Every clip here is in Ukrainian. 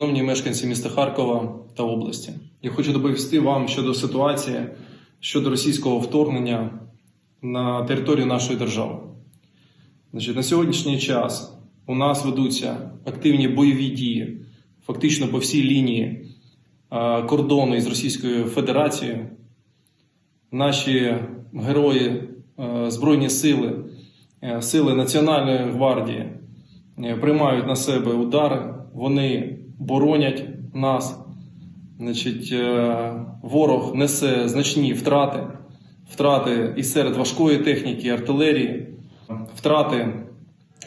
Шановні мешканці міста Харкова та області, я хочу доповісти вам щодо ситуації щодо російського вторгнення на територію нашої держави. Значить, на сьогоднішній час у нас ведуться активні бойові дії фактично по всій лінії кордону із Російською Федерацією. Наші герої, Збройні сили, сили Національної гвардії приймають на себе удари, вони боронять нас. Значить, е, ворог несе значні втрати, втрати і серед важкої техніки, артилерії, втрати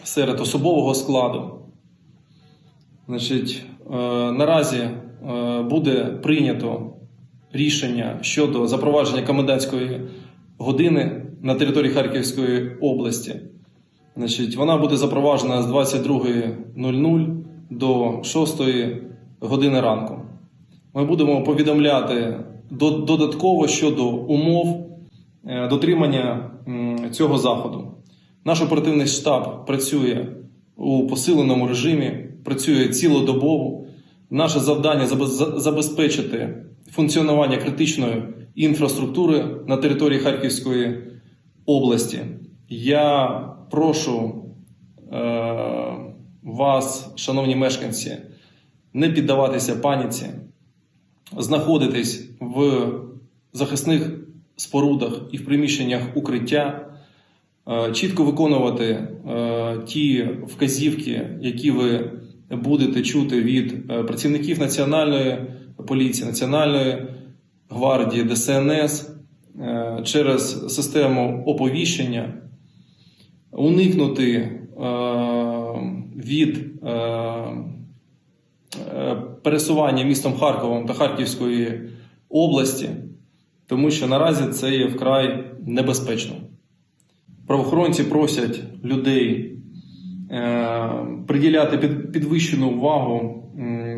серед особового складу. Значить, е, наразі е, буде прийнято рішення щодо запровадження комендантської години на території Харківської області. Значить, вона буде запроваджена з 22.00 до 6 години ранку. Ми будемо повідомляти додатково щодо умов е, дотримання цього заходу. Наш оперативний штаб працює у посиленому режимі, працює цілодобово. Наше завдання забезпечити функціонування критичної інфраструктури на території Харківської області. Я прошу е, вас, шановні мешканці, не піддаватися паніці, знаходитись в захисних спорудах і в приміщеннях укриття, е, чітко виконувати е, ті вказівки, які ви будете чути від е, працівників Національної поліції, Національної гвардії, ДСНС через систему оповіщення, уникнути від е, е, пересування містом Харковом та Харківської області, тому що наразі це є вкрай небезпечно. Правоохоронці просять людей е, приділяти під, підвищену увагу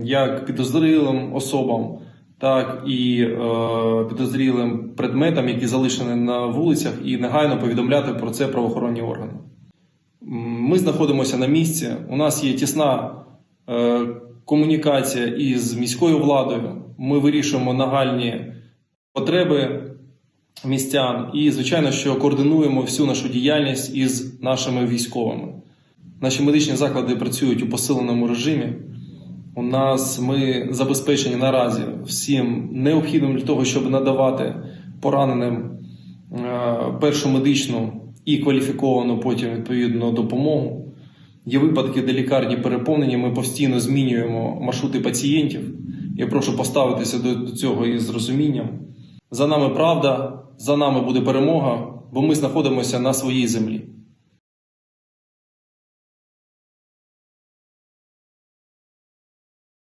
як підозрілим особам, так і підозрілим предметам, які залишені на вулицях, і негайно повідомляти про це правоохоронні органи. Ми знаходимося на місці. У нас є тісна е, комунікація із міською владою. Ми вирішуємо нагальні потреби містян і, звичайно, що координуємо всю нашу діяльність із нашими військовими. Наші медичні заклади працюють у посиленому режимі. У нас ми забезпечені наразі всім необхідним для того, щоб надавати пораненим е, першу медичну і кваліфіковану потім відповідну допомогу. Є випадки, де лікарні переповнені, ми постійно змінюємо маршрути пацієнтів. Я прошу поставитися до, цього із розумінням. За нами правда, за нами буде перемога, бо ми знаходимося на своїй землі.